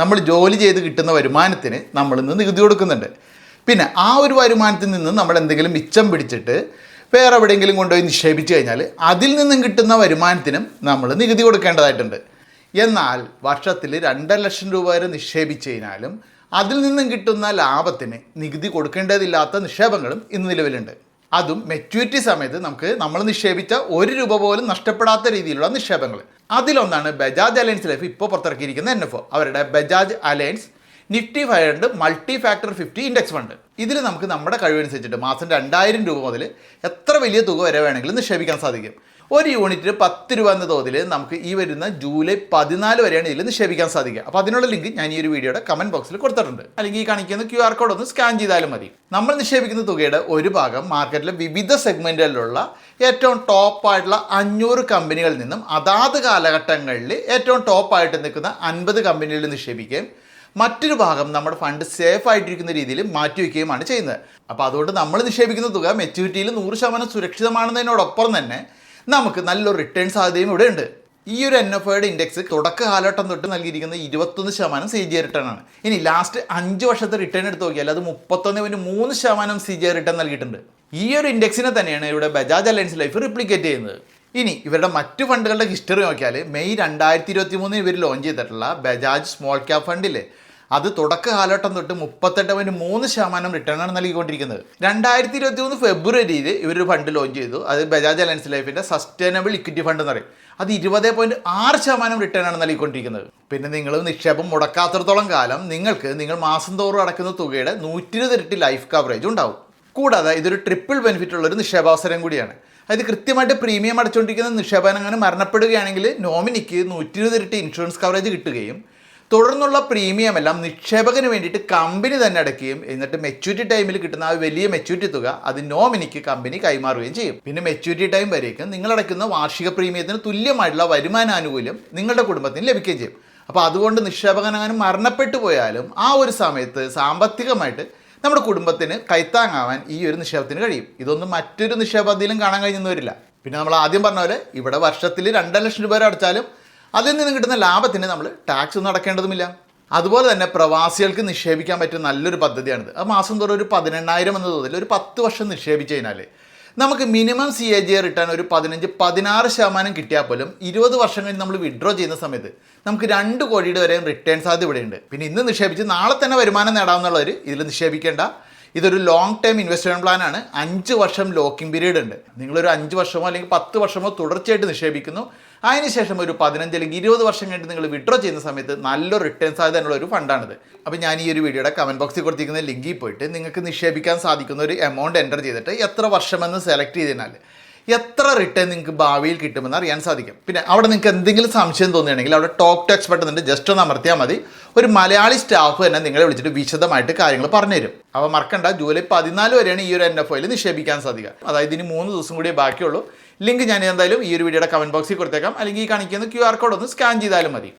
നമ്മൾ ജോലി ചെയ്ത് കിട്ടുന്ന വരുമാനത്തിന് നമ്മൾ ഇന്ന് നികുതി കൊടുക്കുന്നുണ്ട്. പിന്നെ ആ ഒരു വരുമാനത്തിൽ നിന്ന് നമ്മൾ എന്തെങ്കിലും മിച്ചം പിടിച്ചിട്ട് വേറെ എവിടെയെങ്കിലും കൊണ്ടുപോയി നിക്ഷേപിച്ച് കഴിഞ്ഞാൽ അതിൽ നിന്നും കിട്ടുന്ന വരുമാനത്തിനും നമ്മൾ നികുതി കൊടുക്കേണ്ടതായിട്ടുണ്ട്. എന്നാൽ വർഷത്തിൽ രണ്ടര ലക്ഷം രൂപ വരെ നിക്ഷേപിച്ച് കഴിഞ്ഞാലും അതിൽ നിന്നും കിട്ടുന്ന ലാഭത്തിന് നികുതി കൊടുക്കേണ്ടതില്ലാത്ത നിക്ഷേപങ്ങളും ഇന്ന് നിലവിലുണ്ട്. അതും മെച്യൂരിറ്റി സമയത്ത് നമുക്ക് നമ്മൾ നിക്ഷേപിച്ച ഒരു രൂപ പോലും നഷ്ടപ്പെടാത്ത രീതിയിലുള്ള നിക്ഷേപങ്ങൾ. അതിലൊന്നാണ് ബജാജ് അലയൻസ് ലൈഫ് ഇപ്പോൾ പുറത്തിറക്കിയിരിക്കുന്ന എൻ എഫ് അവരുടെ Bajaj Allianz nifty five hundred multi factor fifty index fund. ഇതിൽ നമുക്ക് നമ്മുടെ കഴിവനുസരിച്ചിട്ട് മാസം രണ്ടായിരം രൂപ മുതൽ എത്ര വലിയ തുക വരെ വേണമെങ്കിലും നിക്ഷേപിക്കാൻ സാധിക്കും. ഒരു യൂണിറ്റിന് പത്ത് രൂപ എന്ന തോതിൽ നമുക്ക് ഈ വരുന്ന ജൂലൈ പതിനാല് വരെയാണ് ഇതിൽ നിക്ഷേപിക്കാൻ സാധിക്കുക. അപ്പോൾ അതിനുള്ള ലിങ്ക് ഞാൻ ഈ ഒരു വീഡിയോയുടെ കമന്റ് ബോക്സിൽ കൊടുത്തിട്ടുണ്ട്. അല്ലെങ്കിൽ ഈ കാണിക്കുന്ന ക്യു ആർ കോഡ് ഒന്ന് സ്കാൻ ചെയ്താലും മതി. നമ്മൾ നിക്ഷേപിക്കുന്ന തുകയുടെ ഒരു ഭാഗം മാർക്കറ്റിലെ വിവിധ സെഗ്മെന്റുകളിലുള്ള ഏറ്റവും ടോപ്പായിട്ടുള്ള അഞ്ഞൂറ് കമ്പനികളിൽ നിന്നും അതാത് കാലഘട്ടങ്ങളിൽ ഏറ്റവും ടോപ്പായിട്ട് നിൽക്കുന്ന അൻപത് കമ്പനികളിൽ നിക്ഷേപിക്കുകയും മറ്റൊരു ഭാഗം നമ്മുടെ ഫണ്ട് സേഫ് ആയിട്ടിരിക്കുന്ന രീതിയിൽ മാറ്റി വയ്ക്കുകയുമാണ് ചെയ്യുന്നത്. അപ്പോൾ അതുകൊണ്ട് നമ്മൾ നിക്ഷേപിക്കുന്ന തുക മെച്യൂരിറ്റിയിൽ നൂറ് ശതമാനം സുരക്ഷിതമാണെന്നതിനോടൊപ്പം തന്നെ നമുക്ക് നല്ലൊരു റിട്ടേൺ സാധ്യതയും ഇവിടെ ഉണ്ട്. ഈ ഒരു എൻ എഫ് ഐയുടെ ഇൻഡെക്സ് തുടക്ക കാലഘട്ടം തൊട്ട് നൽകിയിരിക്കുന്ന ഇരുപത്തൊന്ന് ശതമാനം സി ജി റിട്ടേൺ ആണ്. ഇനി ലാസ്റ്റ് അഞ്ച് വർഷത്തെ റിട്ടേൺ എടുത്ത് നോക്കിയാൽ അത് മുപ്പത്തൊന്ന് പോയിന്റ് മൂന്ന് ശതമാനം സി ജി റിട്ടേൺ നൽകിയിട്ടുണ്ട്. ഈ ഒരു ഇൻഡെക്സിനെ തന്നെയാണ് ഇവിടെ ബജാജ് അലയൻസ് ലൈഫ് റിപ്ലിക്കേറ്റ് ചെയ്യുന്നത്. ഇനി ഇവരുടെ മറ്റു ഫണ്ടുകളുടെ ഹിസ്റ്ററി നോക്കിയാൽ മെയ് രണ്ടായിരത്തി ഇരുപത്തി മൂന്നിന് ഇവർ ലോഞ്ച് ചെയ്തിട്ടുള്ള ബജാജ് സ്മോൾ ക്യാപ് ഫണ്ടില്ലേ അത് തുടക്ക കാലഘട്ടം തൊട്ട് മുപ്പത്തെട്ട് പോയിന്റ് മൂന്ന് ശതമാനം റിട്ടേൺ ആണ് നൽകിക്കൊണ്ടിരിക്കുന്നത്. രണ്ടായിരത്തി ഇരുപത്തി മൂന്ന് ഫെബ്രുവരിയിൽ ഇവരൊരു ഫണ്ട് ലോഞ്ച് ചെയ്തു. അത് ബജാജ് അലയൻസ് ലൈഫിന്റെ സസ്റ്റൈനബിൾ ഇക്വിറ്റി ഫണ്ട് എന്ന് പറയും. അത് ഇരുപത് പോയിന്റ് ആറ് ശതമാനം റിട്ടേൺ ആണ് നൽകിക്കൊണ്ടിരിക്കുന്നത്. പിന്നെ നിങ്ങൾ നിക്ഷേപം മുടക്കാത്തിടത്തോളം കാലം നിങ്ങൾക്ക് നിങ്ങൾ മാസം തോറും അടക്കുന്ന തുകയുടെ നൂറ്റി ഇരുപത് ഇരട്ടി ലൈഫ് കവറേജ് ഉണ്ടാവും. കൂടാതെ ഇതൊരു ട്രിപ്പിൾ ബെനിഫിറ്റ് ഉള്ള ഒരു നിക്ഷേപാവസരം കൂടിയാണ്. അതായത് കൃത്യമായിട്ട് പ്രീമിയം അടച്ചുകൊണ്ടിരിക്കുന്ന നിക്ഷേപകൻ അങ്ങനെ മരണപ്പെടുകയാണെങ്കിൽ നോമിനിക്ക് നൂറ്റി ഇരുപത് ഇരട്ടി ഇൻഷുറൻസ് കവറേജ് കിട്ടുകയും തുടർന്നുള്ള പ്രീമിയം എല്ലാം നിക്ഷേപകന് വേണ്ടിയിട്ട് കമ്പനി തന്നെ അടയ്ക്കുകയും എന്നിട്ട് മെച്യൂരിറ്റി ടൈമിൽ കിട്ടുന്ന ആ വലിയ മെച്യൂരിറ്റി തുക അത് നോമിനിക്ക് കമ്പനി കൈമാറുകയും ചെയ്യും. പിന്നെ മെച്യൂരിറ്റി ടൈം വരേക്കും നിങ്ങൾ അടയ്ക്കുന്ന വാർഷിക പ്രീമിയത്തിന് തുല്യമായിട്ടുള്ള വരുമാനാനുകൂല്യം നിങ്ങളുടെ കുടുംബത്തിന് ലഭിക്കുകയും ചെയ്യും. അപ്പോൾ അതുകൊണ്ട് നിക്ഷേപകൻ അങ്ങനെ മരണപ്പെട്ടു പോയാലും ആ ഒരു സമയത്ത് സാമ്പത്തികമായിട്ട് നമ്മുടെ കുടുംബത്തിന് കൈത്താങ്ങാവാൻ ഈ ഒരു നിക്ഷേപത്തിന് കഴിയും. ഇതൊന്നും മറ്റൊരു നിക്ഷേപത്തിലും കാണാൻ കഴിഞ്ഞെന്ന് വരില്ല. പിന്നെ നമ്മൾ ആദ്യം പറഞ്ഞ പോലെ ഇവിടെ വർഷത്തിൽ രണ്ടര ലക്ഷം രൂപ വരെ അടച്ചാലും അതിൽ നിന്ന് കിട്ടുന്ന ലാഭത്തിന് നമ്മൾ ടാക്സ് ഒന്നും അടക്കേണ്ടതുമില്ല. അതുപോലെ തന്നെ പ്രവാസികൾക്ക് നിക്ഷേപിക്കാൻ പറ്റിയ നല്ലൊരു പദ്ധതിയാണിത്. അത് മാസം തോറും ഒരു പതിനെണ്ണായിരം എന്ന തോതിൽ ഒരു പത്ത് വർഷം നിക്ഷേപിച്ച് കഴിഞ്ഞാൽ നമുക്ക് minimum C A G return ഒരു പതിനഞ്ച് പതിനാറ് ശതമാനം കിട്ടിയാൽ പോലും ഇരുപത് വർഷം കഴിഞ്ഞ് നമ്മൾ വിഡ്രോ ചെയ്യുന്ന സമയത്ത് നമുക്ക് രണ്ട് കോടിയുടെ വരെയും റിട്ടേൺ സാധ്യത ഇവിടെയുണ്ട്. പിന്നെ ഇന്ന് നിക്ഷേപിച്ച് നാളെ തന്നെ വരുമാനം നേടാവുന്നുള്ളവർ ഇതിൽ നിക്ഷേപിക്കേണ്ട ഇതൊരു ലോങ് ടൈം ഇൻവെസ്റ്റ്മെന്റ് പ്ലാൻ ആണ്. അഞ്ച് വർഷം ലോക്കിംഗ് പീരീഡ് ഉണ്ട്. നിങ്ങളൊരു അഞ്ച് വർഷമോ അല്ലെങ്കിൽ പത്ത് വർഷമോ തുടർച്ചയായിട്ട് നിക്ഷേപിക്കുന്നു. അതിനുശേഷം ഒരു പതിനഞ്ച് അല്ലെങ്കിൽ ഇരുപത് വർഷം കഴിഞ്ഞിട്ട് നിങ്ങൾ വിഡ്രോ ചെയ്യുന്ന സമയത്ത് നല്ല റിട്ടേൺ സാധ്യതയുള്ള ഒരു ഫണ്ടാണിത് അപ്പോൾ ഞാൻ ഈ ഒരു വീഡിയോയുടെ കമന്റ് ബോക്സിൽ കൊടുത്തിരിക്കുന്ന ലിങ്കിൽ പോയിട്ട് നിങ്ങൾക്ക് നിക്ഷേപിക്കാൻ സാധിക്കുന്ന ഒരു എമൗണ്ട് എന്റർ ചെയ്തിട്ട് എത്ര വർഷമെന്ന് സെലക്ട് ചെയ്തതിനാൽ എത്ര റിട്ടേൺ നിങ്ങൾക്ക് ഭാവിയിൽ കിട്ടുമെന്ന് അറിയാൻ സാധിക്കും. പിന്നെ അവിടെ നിങ്ങൾക്ക് എന്തെങ്കിലും സംശയം തോന്നുകയാണെങ്കിൽ അവിടെ ടോക്ക് ടു എക്സ്പെർട്ട് എന്നിട്ട് ജസ്റ്റ് ഒന്ന് അമർത്തിയാൽ മതി. ഒരു മലയാളി സ്റ്റാഫ് തന്നെ നിങ്ങളെ വിളിച്ചിട്ട് വിശദമായിട്ട് കാര്യങ്ങൾ പറഞ്ഞുതരും. അപ്പോൾ മറക്കണ്ട ജൂലൈ പതിനാല് വരെയാണ് ഈ ഒരു എൻ എഫ് ഒയിൽ നിക്ഷേപിക്കാൻ സാധിക്കുക. അതായത് ഇനി മൂന്ന് ദിവസം കൂടിയേ ബാക്കിയുള്ളൂ. ലിങ്ക് ഞാൻ എന്തായാലും ഈ ഒരു വീഡിയോയുടെ കമന്റ് ബോക്സിൽ കൊടുത്തേക്കാം. അല്ലെങ്കിൽ ഈ കാണിക്കുന്ന ക്യു ആർ കോഡ് ഒന്ന് സ്കാൻ ചെയ്താലും മതി.